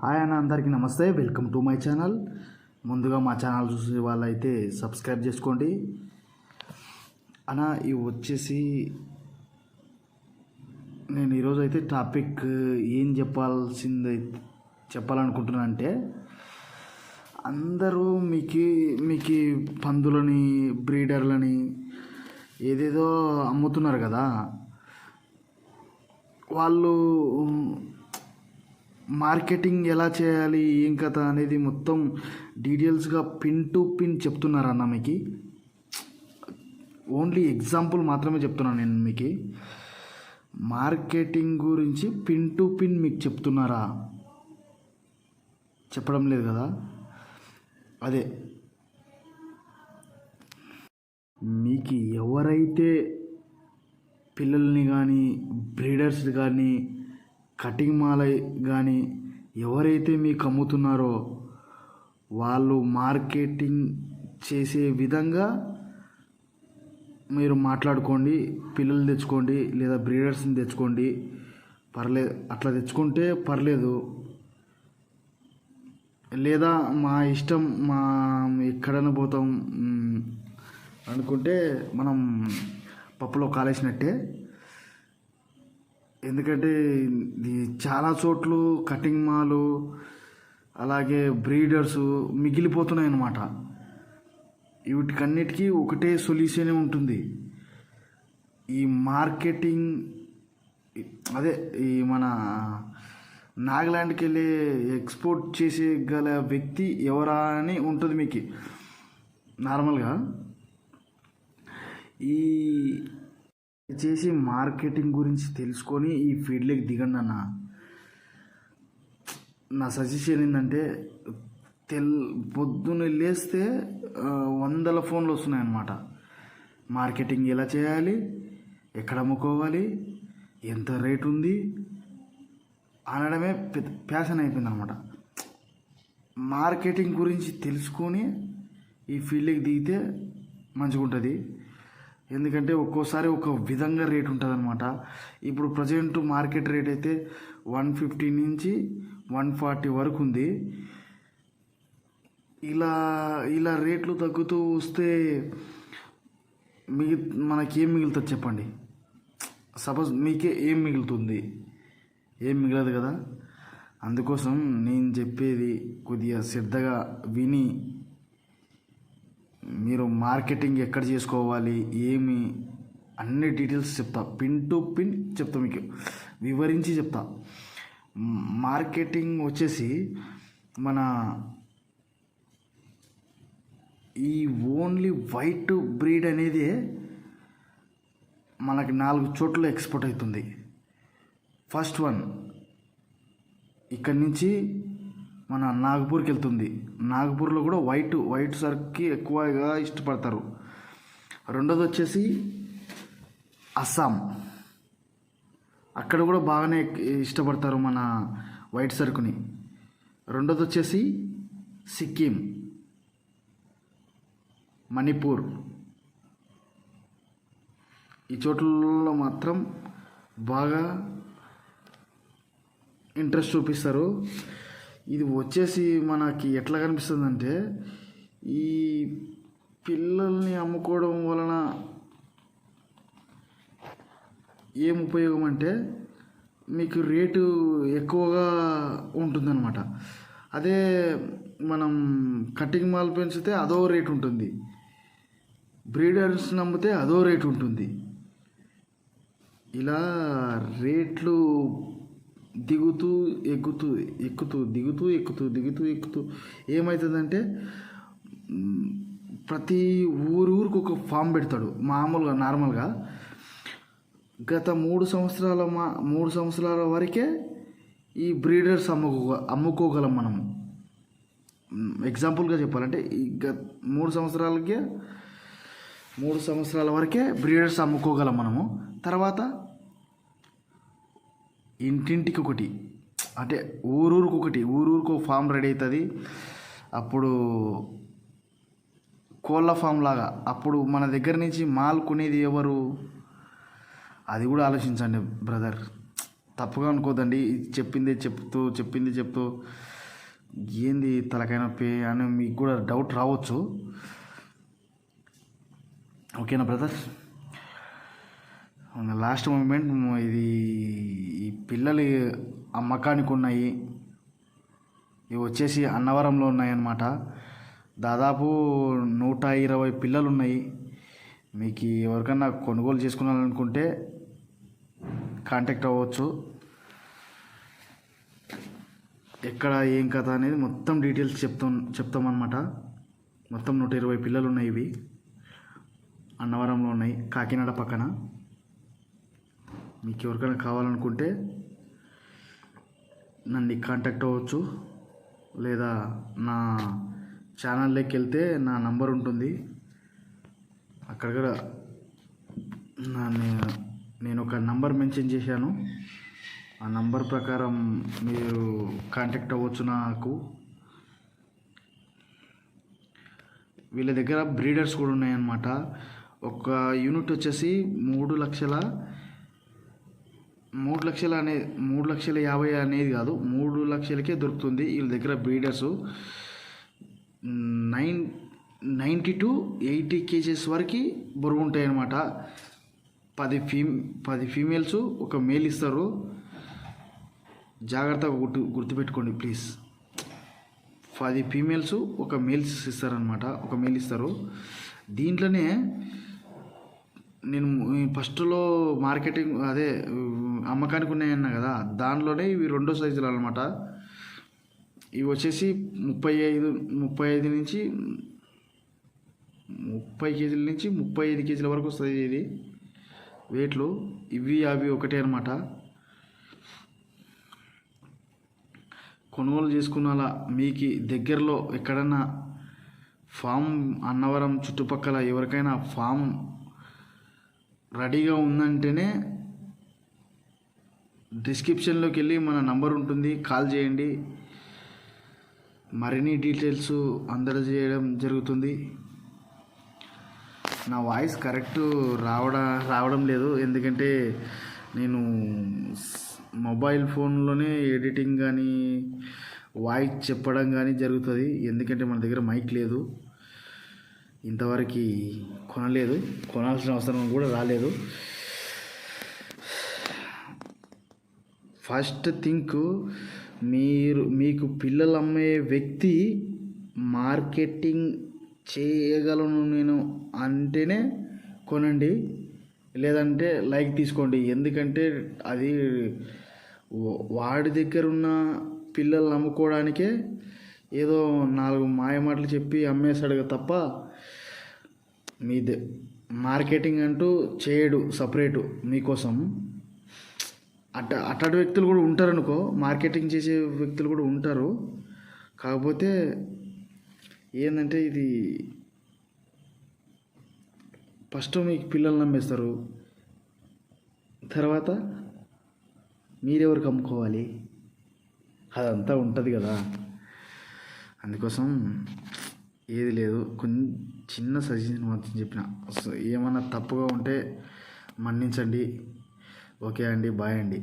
Hi అన్న అందరికీ నమస్తే. వెల్కమ్ టు మై ఛానల్ ముందుగా మా ఛానల్ చూసే వాళ్ళైతే సబ్స్క్రైబ్ చేసుకోండి. అన్న ఇవి వచ్చేసి నేను ఈరోజు అయితే టాపిక్ ఏం చెప్పాల్సింది చెప్పాలనుకుంటున్నా అంటే అందరూ మీకు మీకు పందులని బ్రీడర్లని ఏదేదో అమ్ముతున్నారు కదా. వాళ్ళు మార్కెటింగ్ ఎలా చేయాలి ఏం కథ అనేది మొత్తం డీటెయిల్స్గా పిన్ టు పిన్ చెప్తున్నారు అన్న మీకు? ఓన్లీ ఎగ్జాంపుల్ మాత్రమే చెప్తున్నాను నేను మీకు. మార్కెటింగ్ గురించి పిన్ టు పిన్ మీకు చెప్తున్నారా? చెప్పడం లేదు కదా? అదే. మీకు ఎవరైతే పిల్లల్ని కానీ బ్రీడర్స్ కానీ కటింగ్ మాల కానీ ఎవరైతే మీకు అమ్ముతున్నారో వాళ్ళు మార్కెటింగ్ చేసే విధంగా మీరు మాట్లాడుకోండి పిల్లలు తెచ్చుకోండి లేదా బ్రీడర్స్ని తెచ్చుకోండి. పర్లేదు అట్లా తెచ్చుకుంటే పర్లేదు. లేదా మా ఇష్టం మా ఎక్కడైనా పోతాం అనుకుంటే మనం పప్పులో కాలేసినట్టే ఎందుకంటే చాలా చోట్లు కటింగ్ మాలు అలాగే బ్రీడర్స్ మిగిలిపోతున్నాయి అన్నమాట వీటికన్నిటికీ ఒకటే సొల్యూషనే ఉంటుంది. ఈ మార్కెటింగ్ అదే ఈ మన నాగాలాండ్కి వెళ్ళి ఎక్స్పోర్ట్ చేసే గల వ్యక్తి ఎవరా అని ఉంటుంది మీకు. నార్మల్గా ఈ దయచేసి మార్కెటింగ్ గురించి తెలుసుకొని ఈ ఫీల్డ్లోకి దిగండి అన్న. నా సజెషన్ ఏంటంటే తెల్ పొద్దున్న లేస్తే వందల ఫోన్లు వస్తున్నాయి అన్నమాట మార్కెటింగ్ ఎలా చేయాలి? ఎక్కడ అమ్ముకోవాలి? ఎంత రేట్ ఉంది? అనడమే ప్యాషన్ అయిపోయింది అనమాట మార్కెటింగ్ గురించి తెలుసుకొని ఈ ఫీల్డ్కి దిగితే మంచిగా ఉంటుంది ఎందుకంటే ఒక్కోసారి ఒక విధంగా రేట్ ఉంటుంది అనమాట ఇప్పుడు ప్రజెంట్ మార్కెట్ రేట్ అయితే వన్ ఫిఫ్టీ నుంచి వన్ ఫార్టీ వరకు ఉంది. ఇలా ఇలా రేట్లు తగ్గుతూ వస్తే మిగి మనకేం మిగులుతుంది చెప్పండి? సపోజ్ మీకే ఏం మిగులుతుంది? ఏం మిగలదు కదా. అందుకోసం నేను చెప్పేది కొద్దిగా శ్రద్ధగా విని మీరు మార్కెటింగ్ ఎక్కడ చేసుకోవాలి ఏమి అన్ని డీటెయిల్స్ చెప్తా. పిన్ టు పిన్ చెప్తా మీకు. వివరించి చెప్తా. మార్కెటింగ్ వచ్చేసి మన ఈ ఓన్లీ వైట్ బ్రీడ్ అనేది మనకి నాలుగు చోట్ల ఎక్స్పోర్ట్ అవుతుంది. ఫస్ట్ వన్ ఇక్కడి నుంచి మన నాగపూర్కి వెళ్తుంది నాగపూర్లో కూడా వైట్ వైట్ సర్క్కి ఎక్కువగా ఇష్టపడతారు. రెండోది వచ్చేసి అస్సాం. అక్కడ కూడా బాగానే ఇష్టపడతారు మన వైట్ సరుకుని. రెండోది వచ్చేసి సిక్కిం. మణిపూర్. ఈ చోట్లలో మాత్రం బాగా ఇంట్రెస్ట్ చూపిస్తారు. ఇది వచ్చేసి మనకి ఎట్లా కనిపిస్తుందంటే ఈ పిల్లల్ని అమ్ముకోవడం వలన ఏం ఉపయోగం అంటే మీకు రేటు ఎక్కువగా ఉంటుందన్నమాట. అదే మనం కటింగ్ మాల్ పెంచితే అదో రేట్ ఉంటుంది. బ్రీడర్స్ నమ్మితే అదో రేట్ ఉంటుంది. ఇలా రేట్లు దిగుతూ ఎక్కుతూ ఎక్కుతూ దిగుతూ ఎక్కుతూ దిగుతూ ఎక్కుతూ ఏమవుతుందంటే ప్రతి ఊరు ఊరికి ఒక ఫామ్ పెడతాడు. మామూలుగా నార్మల్గా. గత మూడు సంవత్సరాల మా మూడు సంవత్సరాల వరకే ఈ బ్రీడర్స్ అమ్ముకో అమ్ముకోగలం మనము. ఎగ్జాంపుల్గా చెప్పాలంటే ఈ గత మూడు సంవత్సరాలకే మూడు సంవత్సరాల వరకే బ్రీడర్స్ అమ్ముకోగలం మనము. తర్వాత ఇంటింటికి ఒకటి అంటే ఊరూరికి ఒకటి ఊరూరికి ఒక ఫామ్ రెడీ అవుతుంది అప్పుడు కోళ్ళ ఫామ్ లాగా. అప్పుడు మన దగ్గర నుంచి మాల్ కొనేది ఎవరు? అది కూడా ఆలోచించండి బ్రదర్. తప్పుగా అనుకోదండి చెప్పింది చెప్తూ చెప్పింది చెప్తూ. ఏంది తలకాయ నొప్పి అని మీకు కూడా డౌట్ రావచ్చు. ఓకేనా బ్రదర్? లాస్ట్ మూమెంట్ ఇది ఈ పిల్లలు అమ్మకానికి ఉన్నాయి. ఇవి వచ్చేసి అన్నవరంలో ఉన్నాయన్నమాట. దాదాపు నూట ఇరవై పిల్లలు ఉన్నాయి. మీకు ఎవరికన్నా కొనుగోలు చేసుకున్నారనుకుంటే కాంటాక్ట్ అవ్వచ్చు. ఎక్కడ ఏం కథ అనేది మొత్తం డీటెయిల్స్ చెప్తాం చెప్తామన్నమాట. మొత్తం నూట ఇరవై పిల్లలు ఉన్నాయి ఇవి. అన్నవరంలో ఉన్నాయి. కాకినాడ పక్కన. మీకు ఎవరికైనా కావాలనుకుంటే నన్ను కాంటాక్ట్ అవ్వచ్చు. లేదా నా ఛానల్లోకి వెళ్తే నా నంబర్ ఉంటుంది. అక్కడ కూడా నా నేను ఒక నంబర్ మెన్షన్ చేశాను. ఆ నంబర్ ప్రకారం మీరు కాంటాక్ట్ అవ్వచ్చు నాకు. వీళ్ళ దగ్గర బ్రీడర్స్ కూడా ఉన్నాయన్నమాట. ఒక యూనిట్ వచ్చేసి మూడు లక్షల మూడు లక్షల అనే మూడు లక్షల యాభై అనేది కాదు మూడు లక్షలకే దొరుకుతుంది వీళ్ళ దగ్గర breeders. Nine ninety to eighty kgs వరకు బరువు ఉంటాయన్నమాట. పది ఫీ పది ఫీమేల్స్ ఒక మేల్ ఇస్తారు. జాగ్రత్తగా గుర్తు గుర్తుపెట్టుకోండి ప్లీజ్. పది ఫీమేల్స్ ఒక మేల్స్ ఇస్తారనమాట ఒక మేల్ ఇస్తారు. దీంట్లోనే నేను ఫస్ట్లో మార్కెటింగ్ అదే అమ్మకానికి ఉన్నాయన్నా కదా దానిలోనే ఇవి రెండో సైజులు అనమాట ఇవి వచ్చేసి ముప్పై ఐదు ముప్పై ఐదు నుంచి ముప్పై కేజీల నుంచి ముప్పై ఐదు కేజీల వరకు వస్తుంది ఇది. వెయిట్లు ఇవి అవి ఒకటే అనమాట కొనుగోలు చేసుకున్న మీకు దగ్గరలో ఎక్కడన్నా ఫామ్ అన్నవరం చుట్టుపక్కల ఎవరికైనా ఫామ్ రెడీగా ఉందంటేనే డిస్క్రిప్షన్లోకి వెళ్ళి మన నంబర్ ఉంటుంది. కాల్ చేయండి. మరిన్ని డీటెయిల్స్ అందజేయడం జరుగుతుంది. నా వాయిస్ కరెక్ట్ రావడం రావడం లేదు. ఎందుకంటే నేను మొబైల్ ఫోన్లోనే ఎడిటింగ్ కానీ వాయిస్ చెప్పడం కానీ జరుగుతుంది. ఎందుకంటే మన దగ్గర మైక్ లేదు. ఇంతవరకు కొనలేదు. కొనాల్సిన అవసరం కూడా రాలేదు. ఫస్ట్ థింక్ మీరు మీకు పిల్లలు అమ్మే వ్యక్తి మార్కెటింగ్ చేయగలను నేను అంటేనే కొనండి. లేదంటే లైక్ తీసుకోండి. ఎందుకంటే అది వాడి దగ్గర ఉన్న పిల్లల్ని అమ్ముకోవడానికే ఏదో నాలుగు మాయ మాటలు చెప్పి అమ్మేస్తాడు తప్ప మీ ద- మార్కెటింగ్ అంటూ చేయడు సపరేటు మీకోసం. అట్ట అట్లాంటి వ్యక్తులు కూడా ఉంటారు అనుకో మార్కెటింగ్ చేసే వ్యక్తులు కూడా ఉంటారు. కాకపోతే ఏంటంటే ఇది ఫస్ట్ మీకు పిల్లల్ని నమ్మేస్తారు. తర్వాత మీరెవరికి అమ్ముకోవాలి అదంతా ఉంటుంది కదా. అందుకోసం ఏది లేదు. కొంచెం చిన్న సజెషన్ మాత్రం చెప్పిన. ఏమన్నా తప్పుగా ఉంటే మన్నించండి. ఓకే అండి బాయ్ అండి.